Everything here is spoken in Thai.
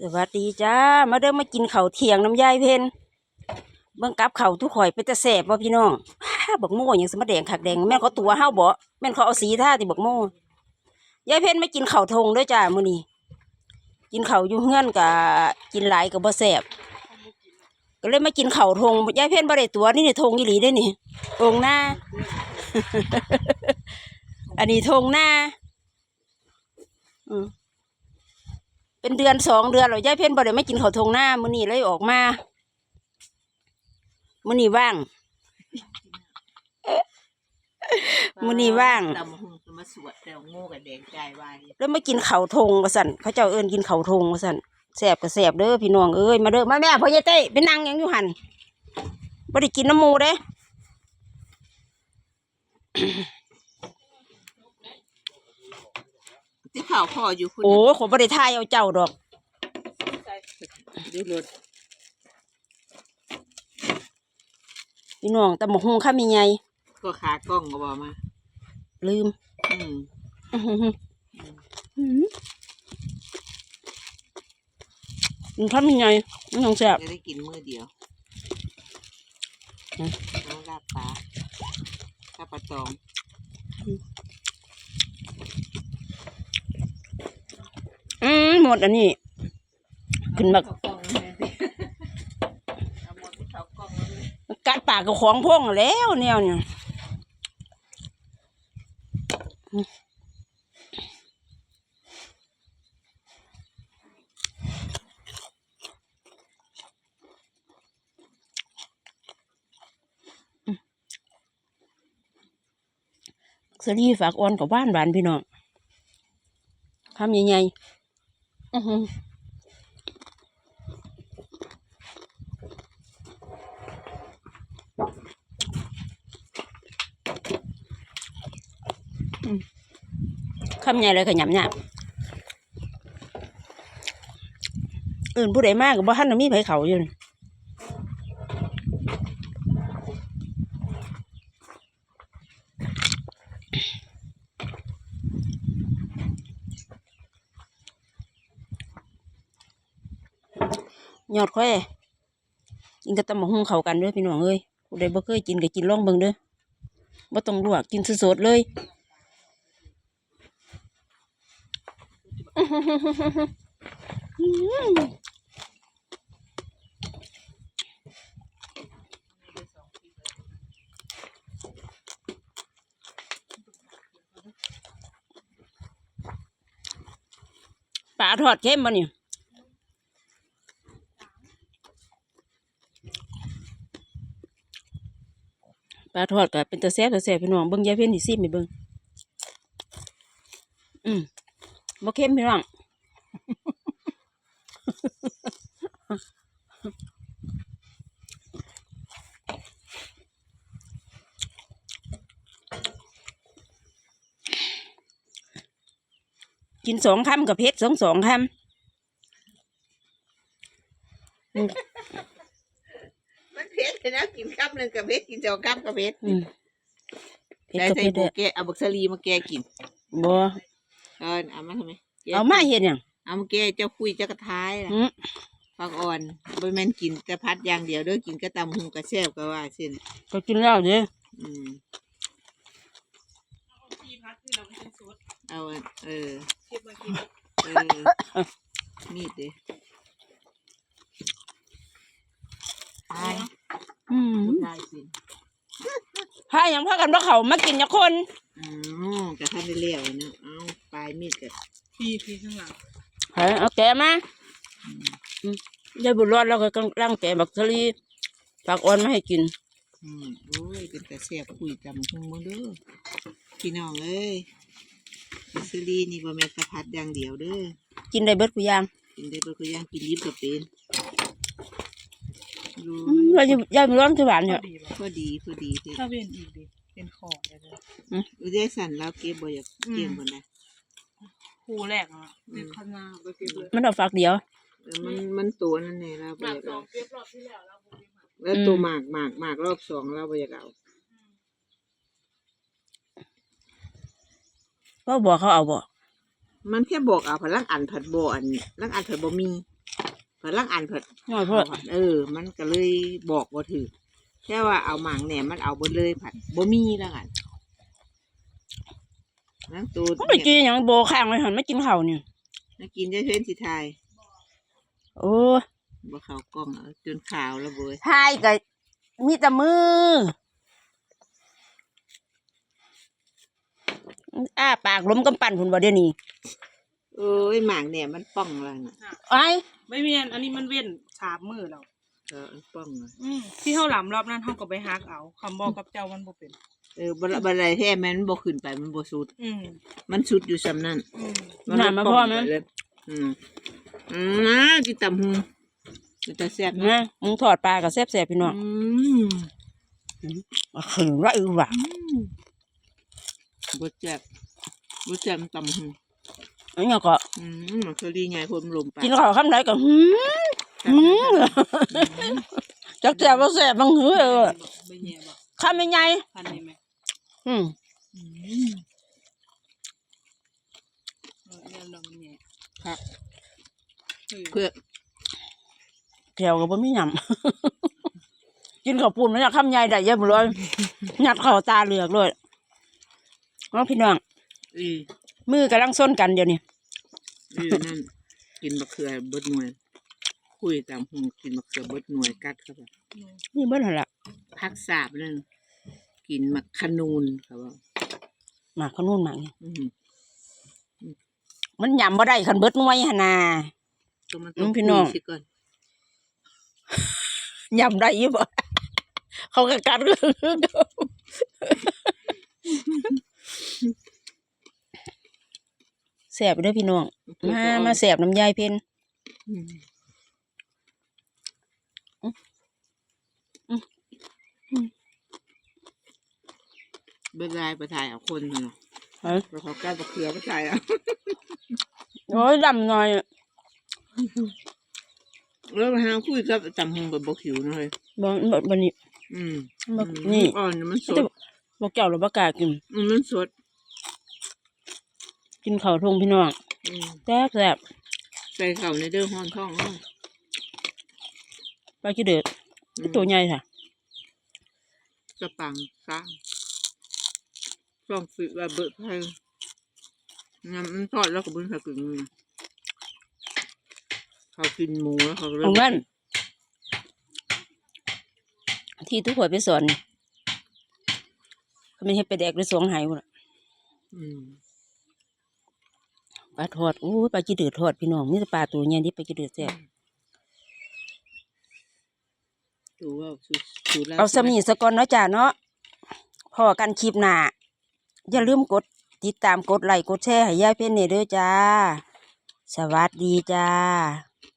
สวัสดีจ้า มาเด้อมากินข้าเทียงน้ำยายเพนเบิ่งกับข้าทุกข่อยเป็นตะแสบบ่พี่น้องฮ่าบักโม่หยังสมแดงคักแดงแม่นเขาตัวเฮาบ่แม่นเขาเอาสีท่าติบักโม่ยายเพนไม่กินข้าทงด้อจ้ามื้อนี้กินข้าอยู่เฮือนกะกินหลายก็บ่แซ่บก็เลยมากินข้าทงยายเพนบ่ได้ตัวนี่นี่ทงอีหลีเด้นี่ทงหน้า อันนี้ทงหน้า อืม เป็นเดือนสองเดือนแล้วยายเพ่นบ่ได้ไม่กินข้าวทงหน้ามื้อนี้เลยออกมามื้อนี้ว่างมื้อนี้ว่างตำหุงมาสวดแล้วโง่กับแดงใจวายแล้วไม่กินข้าวทงว่าสั่นเขาเจ้าเอิ้นกินข้าวทงว่าสั่นแซ่บก็แซ่บเด้อพี่น้องเอ้ยมาเด้อมาแม่พ่อยายเต้ไปนั่งหยังอยู่หั่นบ่ได้กินน้ำหมูเด้ ที่ข่าวพ่ออยู่คุณโอ้ยขอยบ่ได้ทายเอาเจ้าดอกดูรถพี่น้องแต่หมกฮุงข้ามีไงก็ขากล้องก็บอกมา ลืมอืมอื้อหือหืออื้อหือกินข้ามีไงมันต้องแซ่บจะได้กินมือเดียวอืมน้องลาบปลาลาบปลาตอง อืมหมดอันนี้ ขึ้นมากกัดปากกับของพ่องแล้วแนวเนี่ยสลีฝากออนกับบ้านบานพี่น้องคำใหญ่ๆอื้อหือ คำใหญ่เลยขยำเนี่ยอื่นผู้ใดมากกับบ้านน่ะมีไผเขาอยู่นี่ ยอดค่อยกินกับตำบักหุ่งเขากันด้อพี่น้องเอ้ยผู้ใดบ่เคยกินก็กินลองเบิ่งเด้อบ่ต้องลวกกินสดๆเลยปลาทอดเข้มบ่นี่ ปลาทอดก็เป็นตะแซ่บตะแซ่บพี่น้องเบิ่งยายเพิ่นสิซิมให้เบิ่งอืมบ่เข้มพี่น้องกินสองคำกับเพชรสองสองคมันเผ็ดเลยนะกินข้าม หนึ่งกับเผ็ดกินสองข้ามกับเผ็ดำอืมเพชรได้กับใส่เพชรบุเด้อแกะเอาบักสลีมาแกะกินบ่เออเอามาทำไมแกะเอามาเห็นยังเอามาแกะเจ้าคุยเจ้ากระท้ายล่ะอืมฟักอ่อนบ่แม่นกินแต่พัดอย่างเดียวเด้อกินก็ตำหุงกระแซ่บก็ว่าเช่นก็กินแล้วเด้ออืมเอาอันเออเออมีดเด้ตาย อืมตายสิพายังพากันว่าเขามากิน ya คนอ๋อกระทันได้เลี้ยวเนาะเอาปลายมีดกับพี่พี่ข้างหลังเฮ้ยเอาแกะมาอืมยายบุญรอดแล้วก็กำลังแกะบักทะลีผักอ่อนมาให้กิน อืมโอ้ยเป็นแต่แซ่บคุยจำหุงมึงเด้อพี่น้องเอ้ยอิสลีนี่บ่แม่นแตะพัดอย่างเดียวเด้อกินได้เบิดกูย่างกินได้บ่คือย่างกินดิบก็เป็นรู้ อืมยายยายบุญรอดจะหวานพเนี่อยดีป่ะพอดีพอดีที่ถ้าเว้นอีกดิเป็นคอเลยเลยอุได้สั่นแล้วเก็บบ่อยากเกี่ยงคนนะคู่แรกอะเป็นข้างหน้าไปเก็บเลยมันเอาฝักเดียวเออมันมันตัวนั่นแน่เราหบ่มากอยากสอเอางเก็บรอบที่แล้วเราบ่ได้หมากแล้วตัวหมากหมากหมากรอบสองเราบ่อยากเอาก็บอกเขาเอาบ่มันแค่บอกเอาพลังอันผัดบ่อันลังอันผัดบ่มี ก็ลังอันเพิ่นน้อยเพิ่นเออ มันก็เลยบอกบ่ถูกแค่ว่าเอาหมางแหนมมันเอาเบ่เลยผัดบ่มีแล้วกันนั่งตัวมันไปกินหยังโบข้างไว้หั่นไม่กินข้าวนี่นักกินได้เพิ่นสิทายโอ้บ่เข้ากล้องเอาจนขาวแล้วเว้ยทายก็มีแต่มืออ้าปากล้มกำปั้นพุ่นบ่เดี๋ยวนี้เอ้ยหมางแหนมมันป้องแล้วน่ะไอ้ ไม่เมียนอันนี้มันเว้นสามมือเราเออมันป้องเลยอืมที่เฮาหลำรอบนั้นเฮาก็ไปฮักเอาคำบอกกับเจ้ามันบ่เป็น เออบ่ละบ่ได้แท้แม่นมันบ่ขึ้นไปมันบ่สุด อืมมันสุดอยู่ซำนั้นอืมหนามาพ่อมั้ยเลยอืมอืมนะกินตำหูมันจะแซ่บนะนะมึงทอดปลากับแซ่บๆพี่น้องอืมขึ้นว่าอือว่ะบดแซ่บบ่แซ่บมันตำหู อันนี้ก็อืมมันคือดีไงคนลมไปกินข้าวคำไหนก็หืมหืมจักแซ่บบ่แซ่บบังหือเออไม่แย่บ่คำใหญ่พันนี้ไหมอืมอืมเรียเรามันแย่ครับเพื่อแถวก็บ่มีหยังกินข้าวปุ้นมันอยากคำใหญ่ได้เยอะบ่เลยหยัดข้าวตาเหลือกเลยเอาพี่น้องอีมือกำลังส้นกันเดี๋ยวนี้ อีนั่นกินมะเขือบดหน่วย คุยตามหูกินมะเขือบดหน่วยกัดเข้าไปนี่เบิ่นหั่นล่ะพักสาบนั่นกินมะขนูนครับว่าหมากขนุนหมากนี่อืมมันยำบ่ได้คันเบิดหน่วยหั่นน่ะก็มันอืต้องมพี่น้องคุยสิก่อนยำได้อยู่บ่เขาก็กัดคือเก่า แสบเด้อพี่น้อง มามาแสบน้ำยายเพิ่นอืมอืมอืมอืมเบิดลายประทายเอาคนเนาะเอ้ยแล้วเขาก้าวมะเขือประทายเอาโอ้ยดำหน่อยแล้วมาหาคุยกับจำหงแบบบกิวหน่อยบ่บ่บ่นี่อืมบ่อืมนี่อ่อนมันสแต่ดบ่เจ้าหรือบ่กล้ากินอืมมันสด กินข้าวทุ่งพี่น้องอืมแซ่บแซ่บใส่เข่าในเด้อห้อนท้องเนาะปลาขี้เดือดอืมตัวใหญ่ค่ะกระปังสร้างช่องฟิว่าเบิดไทยน้ำมันทอดแล้วก็เบึ้งใส่กึ่งมือเขากินหมูแล้วเขาก็เริ่ขมองนั้นที่ทุกคนไปสอนนี่เขาไม่ให้ไปแดกหรือสวงหายพุ่นล่ะอืม ปลาทอดอู้ปลาขี้เดือดทอดพี่น้องมีแต่ปลาตัวใหญ่ที่ปลาขี้เดือดแซ่บดูว่าสูสูตรแล้วเอาสมีสก่อนเนาะจ้าเนาะพอกันคลิปหน้าอย่าลืมกดติดตามกดไลค์กดแชร์ให้ยายเพ่นเนเด้อจ้า สวัสดีจ้า